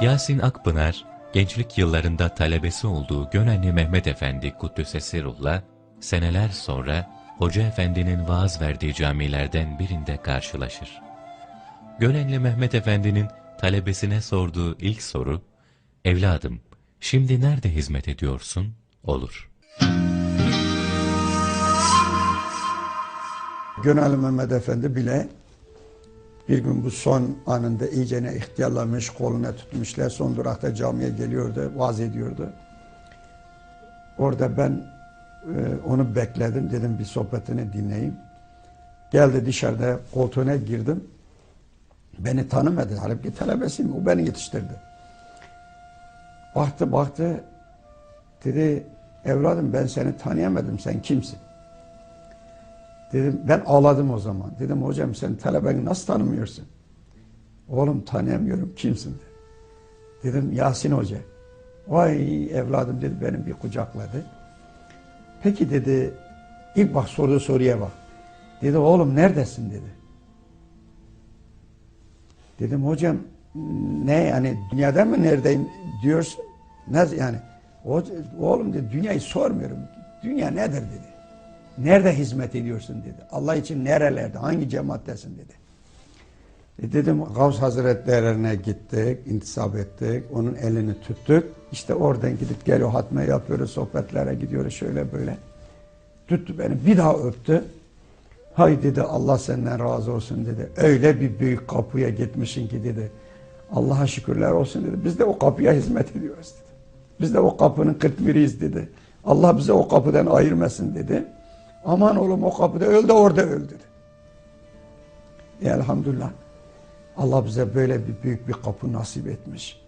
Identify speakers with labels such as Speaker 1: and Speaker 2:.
Speaker 1: Yasin Akpınar, gençlik yıllarında talebesi olduğu Gönenli Mehmet Efendi Kuddüs'e ruhla, seneler sonra Hoca Efendi'nin vaaz verdiği camilerden birinde karşılaşır. Gönenli Mehmet Efendi'nin talebesine sorduğu ilk soru, ''Evladım, şimdi nerede hizmet ediyorsun?'' olur.
Speaker 2: Gönel Mehmet Efendi bile bir gün bu son anında iyicene ihtiyarlamış, koluna tutmuşlar. Son durakta camiye geliyordu, vaaz ediyordu. Orada ben e, onu bekledim. Dedim bir sohbetini dinleyeyim. Geldi dışarıda koltuğuna girdim. Beni tanımadı. Halbuki talebesiyim. O beni yetiştirdi. Baktı baktı. Dedi evladım ben seni tanıyamadım. Sen kimsin? Dedim ben ağladım o zaman. Dedim hocam sen talebeni nasıl tanımıyorsun? Oğlum tanıyamıyorum kimsin dedi. Dedim Yasin Hoca. Vay evladım dedi benim bir kucakladı. Peki dedi ilk bak sorduğu soruya bak. Dedi oğlum neredesin dedi. Dedim hocam ne yani dünyada mı neredeyim diyorsun? Ne yani? O, oğlum dedi dünyayı sormuyorum. Dünya nedir dedi. Nerede hizmet ediyorsun dedi. Allah için nerelerde, hangi cemaattesin dedi. E dedim Gavs Hazretlerine gittik, intisap ettik, onun elini tuttuk. İşte oradan gidip geliyor hatme yapıyoruz, sohbetlere gidiyoruz şöyle böyle. Tuttu beni bir daha öptü. Hay dedi Allah senden razı olsun dedi. Öyle bir büyük kapıya gitmişsin ki dedi. Allah'a şükürler olsun dedi. Biz de o kapıya hizmet ediyoruz dedi. Biz de o kapının kırk dedi. Allah bize o kapıdan ayırmasın dedi. Aman oğlum o kapıda öl de orada öl dedi. E elhamdülillah. Allah bize böyle bir büyük bir kapı nasip etmiş.